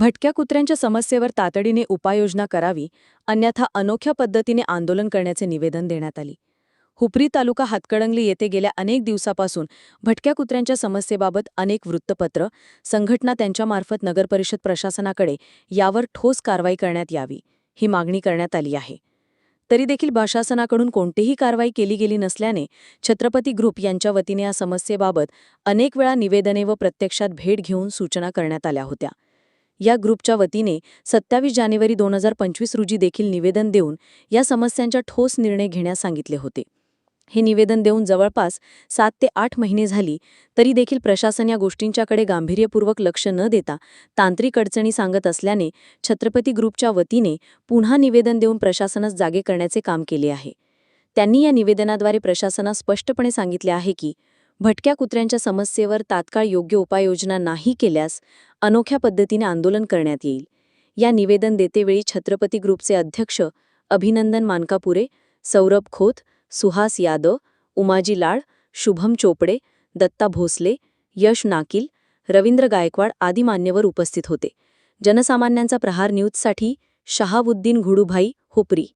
भटक्या कुत्र्यांच्या समस्येवर तातडीने उपाययोजना करावी अन्यथा अनोख्या पद्धतीने आंदोलन करण्याचे निवेदन देण्यात आली. हुपरी तालुका हातकडंगली येथे गेल्या अनेक दिवसापासून भटक्या कुत्र्यांच्या समस्येबाबत अनेक वृत्तपत्र संघटना त्यांच्यामार्फत नगरपरिषद प्रशासनाकडे यावर ठोस कारवाई करण्यात यावी ही मागणी करण्यात आली आहे. तरी देखील प्रशासनाकडून कोणतीही कारवाई केली गेली नसल्याने छत्रपती ग्रुप यांच्या वतीने या समस्येबाबत अनेक वेळा निवेदने व प्रत्यक्षात भेट घेऊन सूचना करण्यात आल्या होत्या. या ग्रुपच्या वतीने सत्तावीस जानेवारी दोन हजार पंचवीस रोजी देखील निवेदन देऊन या समस्यांच्या ठोस निर्णय घेण्यास सांगितले होते. हे निवेदन देऊन जवळपास सात ते आठ महिने झाली तरी देखील प्रशासन या गोष्टींच्याकडे गांभीर्यपूर्वक लक्ष न देता तांत्रिक अडचणी सांगत असल्याने छत्रपती ग्रुपच्या वतीने पुन्हा निवेदन देऊन प्रशासनास जागे करण्याचे काम केले आहे. त्यांनी या निवेदनाद्वारे प्रशासनास स्पष्टपणे सांगितले आहे की भटक्या कुत्र्यांच्या समस्येवर तात्काळ योग्य उपाययोजना नाही केल्यास अनोख्या पद्धतीने आंदोलन करण्यात येईल. या निवेदन देतेवेळी छत्रपती ग्रुपचे अध्यक्ष अभिनंदन मानकापुरे सौरभ खोत सुहास यादव उमाजी लाड शुभम चोपडे दत्ता भोसले यश नाकील रवींद्र गायकवाड आदी मान्यवर उपस्थित होते. जनसामान्यांचा प्रहार न्यूजसाठी शहाबुद्दीन घुडूभाई होपरी.